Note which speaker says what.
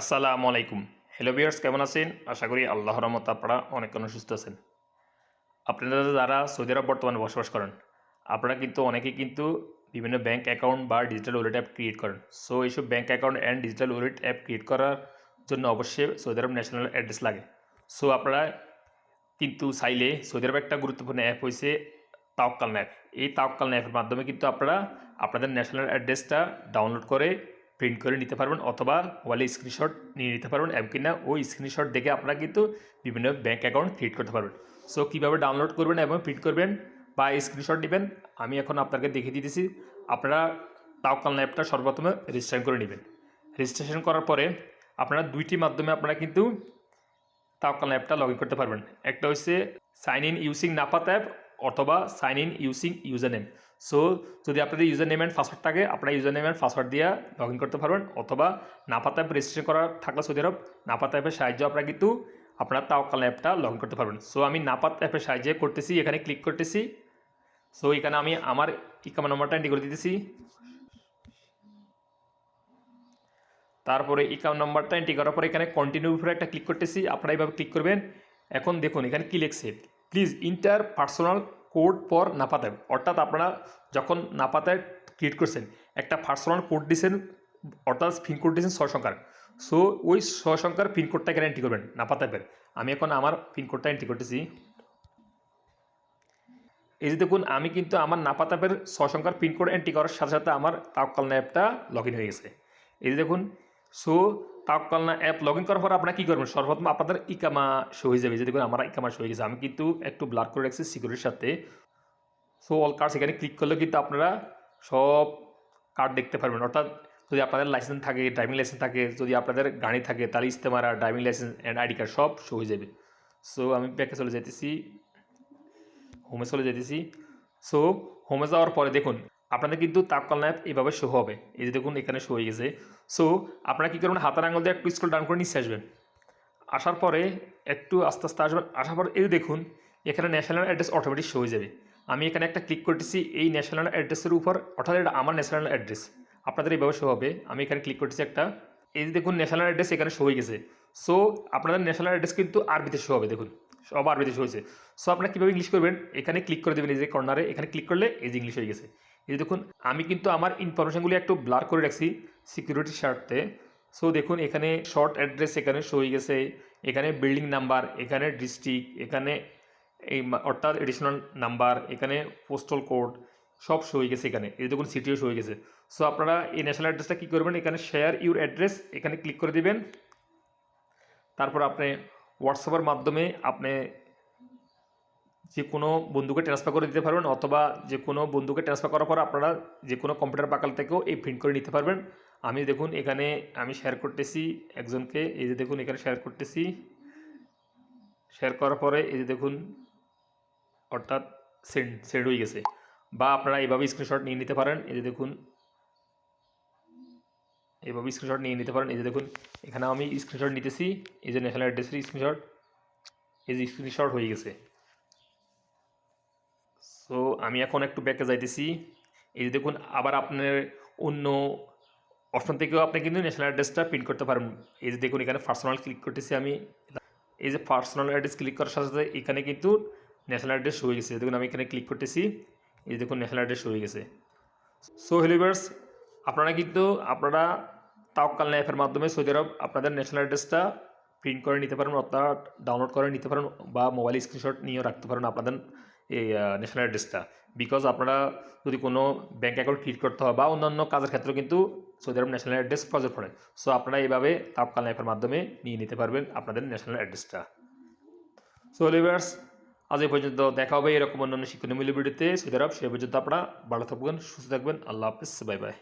Speaker 1: আসসালামু আলাইকুম। হ্যালো বিয়ার্স কেমন আছেন? আশা করি আল্লাহর রহমত আপনারা অনেক অনেক সুস্থ আছেন। আপনারা যারা সৌদি আরব বর্তমানে বসবাস করেন, আপনারা কিন্তু অনেকেই কিন্তু বিভিন্ন ব্যাংক অ্যাকাউন্ট বা ডিজিটাল ওয়ালেট অ্যাপ ক্রিয়েট করেন। সো এইসব bank account and digital wallet app create করার জন্য অবশ্যই সৌদি আরব ন্যাশনাল অ্যাড্রেস লাগে। সো আপনারা কিন্তু চাইলে সৌদি আরব একটা গুরুত্বপূর্ণ অ্যাপ হয়েছে তাওকাল অ্যাপ এই তাওকাল অ্যাপের মাধ্যমে কিন্তু আপনারা আপনাদের ন্যাশনাল অ্যাড্রেসটা ডাউনলোড করে প্রিন্ট করে নিতে পারবেন অথবা ওয়ালে স্ক্রিনশট নিয়ে নিতে পারবেন। অ্যাপ কিনা ওই স্ক্রিনশট দেখে আপনারা কিন্তু বিভিন্ন ব্যাঙ্ক অ্যাকাউন্ট ক্রিয়েট করতে পারবেন। সো কীভাবে ডাউনলোড করবেন এবং প্রিন্ট করবেন বা স্ক্রিনশট নেবেন, আমি এখন আপনাকে দেখিয়ে দিতেছি। আপনারা তাওকাল অ্যাপটা সর্বপ্রথমে রেজিস্ট্রেশন করে নেবেন। রেজিস্ট্রেশন করার পরে আপনারা দুইটি মাধ্যমে আপনারা কিন্তু তাওকাল অ্যাপটা লগ ইন করতে পারবেন। একটা হচ্ছে sign in using Nafath app অথবা sign in using user name so যদি আপনাদের ইউজার নেম অ্যান্ড পাসওয়ার্ড থাকে, আপনারা ইউজার নেম অ্যান্ড পাসওয়ার্ড দিয়ে লগ ইন করতে পারবেন, অথবা নাপাত অ্যাপ রেজিস্ট্রেশন করা থাকলে সৌদি আরব নাপাত অ্যাপের সাহায্যে আপনারা কিন্তু আপনার তাওকাল অ্যাপটা লগ ইন করতে পারবেন। সো আমি নাপাত অ্যাপের সাহায্যে করতেছি, এখানে ক্লিক করতেছি। সো এখানে আমি আমার ইকামা নম্বরটা এন্ট্রি করে দিতেছি। তারপরে অ্যাকাউন্ট নাম্বারটা এন্ট্রি করার পরে এখানে কন্টিনিউ উপরে একটা ক্লিক করতেছি, আপনারা এইভাবে ক্লিক করবেন। এখন দেখুন, এখানে কি লিখছে? Please enter personal code for নাপাতে অর্থাৎ আপনারা যখন নাপাতে ক্রিয়েট করছেন, একটা পার্সোনাল কোড দিয়েছেন, অর্থাৎ পিনকোড দিয়েছেন ছয় সংখ্যার। সো ওই ছয় সংখ্যার পিনকোডটা এখানে এন্ট্রি করবেন, নাপাতে আমি এখন আমার পিনকোডটা এন্ট্রি করতেছি। এই যে দেখুন, আমি কিন্তু আমার নাপাত অ্যাপের ছয় সংখ্যার পিনকোড এন্ট্রি করার সাথে সাথে আমার তাওকালনা অ্যাপটা লগ ইন হয়ে গেছে। এই যে দেখুন so Tawakkalna app log in করার পর আপনারা কী করবেন? সর্বপ্রথম আপনাদের ইকামা শো হয়ে যাবে। যে দেখুন আমার ইকামা শো হয়ে গেছে। আমি কিন্তু একটু ব্লার করে রাখছি সিকিউরিটির সাথে। সো অল কার্ডস এখানে ক্লিক করলে কিন্তু আপনারা সব কার্ড দেখতে পারবেন। অর্থাৎ যদি আপনাদের লাইসেন্স থাকে ড্রাইভিং লাইসেন্স থাকে, যদি আপনাদের গাড়ি থাকে, তাহলে Istimara driving license and ID card সব শো হয়ে যাবে। সো আমি ব্যাকে চলে যেতেছি হোমে চলে যেতেছি সো হোমে যাওয়ার পরে দেখুন আপনাদের কিন্তু তাপকাল ন্যাপ এইভাবে শো হবে। এই যে দেখুন, এখানে শো হয়ে গেছে। সো আপনারা কী করবেন? হাতার আঙুল দিয়ে একটু স্কুল ডাউন করে নিচে আসবেন। আসার পরে একটু আস্তে আস্তে আসবেন। আসার পর এই দেখুন, এখানে ন্যাশনাল অ্যাড্রেস অটোমেটিক শো হয়ে যাবে। আমি এখানে একটা ক্লিক করতেছি, এই ন্যাশনাল অ্যাড্রেসের উপর, অর্থাৎ এটা আমার ন্যাশনাল অ্যাড্রেস আপনাদের এইভাবে শো হবে। আমি এখানে ক্লিক করতেছি একটা। এই দেখুন ন্যাশনাল অ্যাড্রেস এখানে শো হয়ে গেছে। সো আপনাদের ন্যাশনাল অ্যাড্রেস কিন্তু আরবিতে শো হবে, দেখুন। সব আরবিতে হয়েছে। সো আপনারা কীভাবে ইংলিশ করবেন? এখানে ক্লিক করে দেবেন এই যে কর্নারে এখানে ক্লিক করলে এই যে ইংলিশ হয়ে গেছে। এই দেখুন, আমি কিন্তু আমার ইনফরমেশনগুলি একটু ব্লার করে রাখছি সিকিউরিটি স্বার্থে সো দেখুন, এখানে শর্ট অ্যাড্রেস এখানে শো হয়ে গেছে। এখানে বিল্ডিং নাম্বার এখানে ডিস্ট্রিক্ট এখানে এই অর্থাৎ এডিশনাল নাম্বার এখানে পোস্টাল কোড সব শো হয়ে গেছে এখানে। এই দেখুন সিটিও শো হয়ে গেছে। সো আপনারা এই ন্যাশনাল অ্যাড্রেসটা কী করবেন? এখানে শেয়ার ইউর অ্যাড্রেস এখানে ক্লিক করে দিবেন। তারপর আপনি হোয়াটসঅ্যাপের মাধ্যমে আপনি যে কোনো বন্ধুকে ট্রান্সফার করে দিতে পারবেন অথবা যে কোনো বন্ধুকে ট্রান্সফার করার পর আপনারা যে কোনো কম্পিউটার বাকাল থেকেও এই প্রিন্ট করে নিতে পারবেন। আমি দেখুন এখানে আমি শেয়ার করতেছি একজনকে, এই যে দেখুন এখানে শেয়ার করতেছি। শেয়ার করার পরে এই যে দেখুন, অর্থাৎ সেন্ড সেন্ড হয়ে গেছে। বা আপনারা এইভাবে স্ক্রিনশট নিয়ে নিতে পারেন। এই যে দেখুন এইভাবে স্ক্রিনশট নিয়ে নিতে পারেন। এই যে দেখুন, এখানে আমি স্ক্রিনশট নিতেছি, এই যে ন্যাশনাল অ্যাড্রেসের স্ক্রিনশট এই যে স্ক্রিনশট হয়ে গেছে। সো আমি এখন একটু ব্যাকে যাইতেছি। এই যে দেখুন, আবার আপনার অন্য অপশন থেকেও আপনি কিন্তু ন্যাশনাল অ্যাড্রেসটা প্রিন্ট করতে পারেন। এই যে দেখুন, এখানে পার্সোনাল ক্লিক করতেছি আমি। এই যে পার্সোনাল অ্যাড্রেস ক্লিক করার সাথে সাথে এখানে কিন্তু ন্যাশনাল অ্যাড্রেস হয়ে গেছে। দেখুন, আমি এখানে ক্লিক করতেছি। এই যে দেখুন ন্যাশনাল অ্যাড্রেস হয়ে গেছে। সো হেলিভার্স আপনারা কিন্তু, আপনারা তাওকাল অ্যাপের মাধ্যমে সৌদি আরব আপনাদের ন্যাশনাল অ্যাড্রেসটা প্রিন্ট করে নিতে পারেন, অর্থাৎ ডাউনলোড করে নিতে পারেন বা মোবাইল স্ক্রিনশট নিয়েও রাখতে পারেন আপনাদের এই ন্যাশনাল অ্যাড্রেসটা বিকজ আপনারা যদি কোনো ব্যাঙ্ক অ্যাকাউন্ট ক্রিয়েট করতে হয় বা অন্যান্য কাজের ক্ষেত্রে কিন্তু সৌদি আরব ন্যাশনাল অ্যাড্রেস প্রয়োজন পড়ে সো আপনারা এইভাবে তাপকাল অ্যাপের মাধ্যমে নিয়ে নিতে পারবেন আপনাদের ন্যাশনাল অ্যাড্রেসটা সো লিভার্স আজ এই পর্যন্ত দেখা হবে এরকম অন্যান্য শিক্ষণীয় ভিডিওতে। সৌদি আরব, সে পর্যন্ত আপনারা ভালো থাকবেন, সুস্থ থাকবেন। আল্লাহ হাফিজ বাই বাই